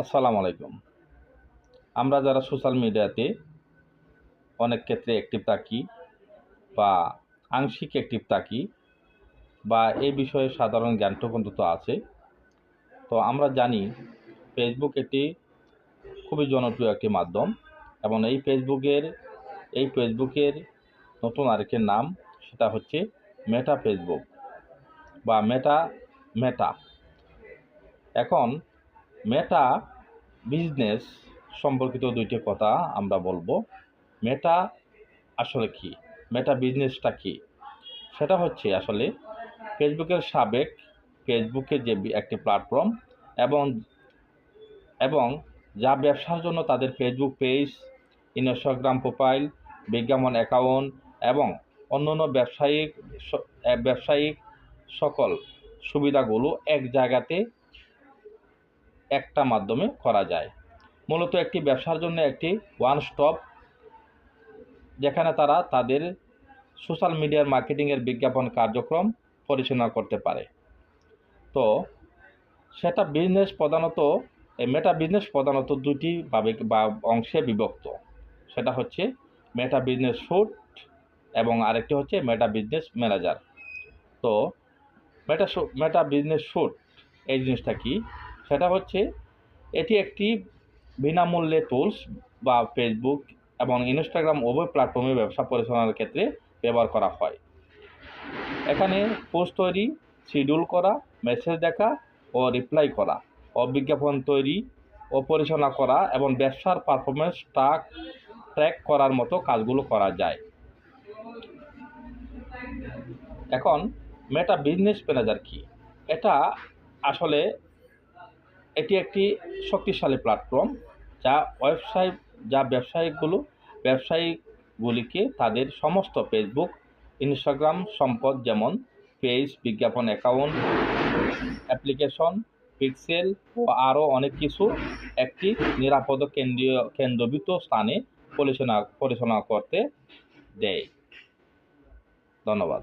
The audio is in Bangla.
আসসালামু আলাইকুম। আমরা যারা সোশ্যাল মিডিয়াতে অনেক ক্ষেত্রে অ্যাক্টিভ থাকি বা আংশিক অ্যাক্টিভ থাকি বা এই বিষয়ে সাধারণ জ্ঞানটুকু তো আছে, তো আমরা জানি ফেসবুক একটি খুবই জনপ্রিয় একটি মাধ্যম এবং এই ফেসবুকের এই ফেসবুকের নতুন আরেকটি নাম সেটা হচ্ছে মেটা ফেসবুক বা মেটা মেটা এখন মেটা বিজনেস সম্পর্কিত দুইটি কথা আমরা বলব। মেটা আসলে কি? মেটা বিজনেসটা কি? সেটা হচ্ছে আসলে ফেসবুকের সাবেক ফেসবুকের যে একটি প্ল্যাটফর্ম এবং এবং যা ব্যবসার জন্য তাদের ফেসবুক পেজ ইনস্টাগ্রাম প্রোফাইল বিজ্ঞাপন অ্যাকাউন্ট এবং অন্যান্য ব্যবসায়িক ব্যবসায়িক সকল সুবিধাগুলো এক জায়গাতে একটা মাধ্যমে করা যায়। মূলত একটি ব্যবসার জন্য একটি ওয়ান স্টপ যেখানে তারা তাদের সোশ্যাল মিডিয়ার মার্কেটিংয়ের বিজ্ঞাপন কার্যক্রম পরিচালনা করতে পারে। তো, সেটা বিজনেস প্রধানত মেটা বিজনেস প্রধানত দুটি ভাবে, বা অংশে বিভক্ত। সেটা হচ্ছে মেটা বিজনেস শুট এবং আরেকটি হচ্ছে মেটা বিজনেস ম্যানেজার তো মেটা মেটা বিজনেস শুট এই জিনিসটা কি? সেটা হচ্ছে এটি একটি বিনামূল্যে টুলস বা ফেসবুক এবং ইনস্টাগ্রাম উভয় প্ল্যাটফর্মে ব্যবসা পরিচালনার ক্ষেত্রে ব্যবহার করা হয়। এখানে পোস্ট তৈরি শিডিউল করা মেসেজ দেখা ও রিপ্লাই করা ও বিজ্ঞাপন তৈরি ও পরিচালনা করা এবং ব্যবসার পারফরমেন্স ট্রাক ট্র্যাক করার মতো কাজগুলো করা যায়। এখন মেটা বিজনেস ম্যানেজার কি? এটা আসলে এটি একটি শক্তিশালী প্ল্যাটফর্ম যা ওয়েবসাইট যা ব্যবসায়িকগুলো ব্যবসায়ীগুলিকে তাদের সমস্ত ফেসবুক ইনস্টাগ্রাম সম্পদ যেমন পেজ বিজ্ঞাপন অ্যাকাউন্ট অ্যাপ্লিকেশন পিক্সেল ও আরও অনেক কিছু একটি নিরাপদ কেন্দ্রীয়, কেন্দ্রীভূত স্থানে পরিচালনা পরিচালনা করতে দেয়। ধন্যবাদ।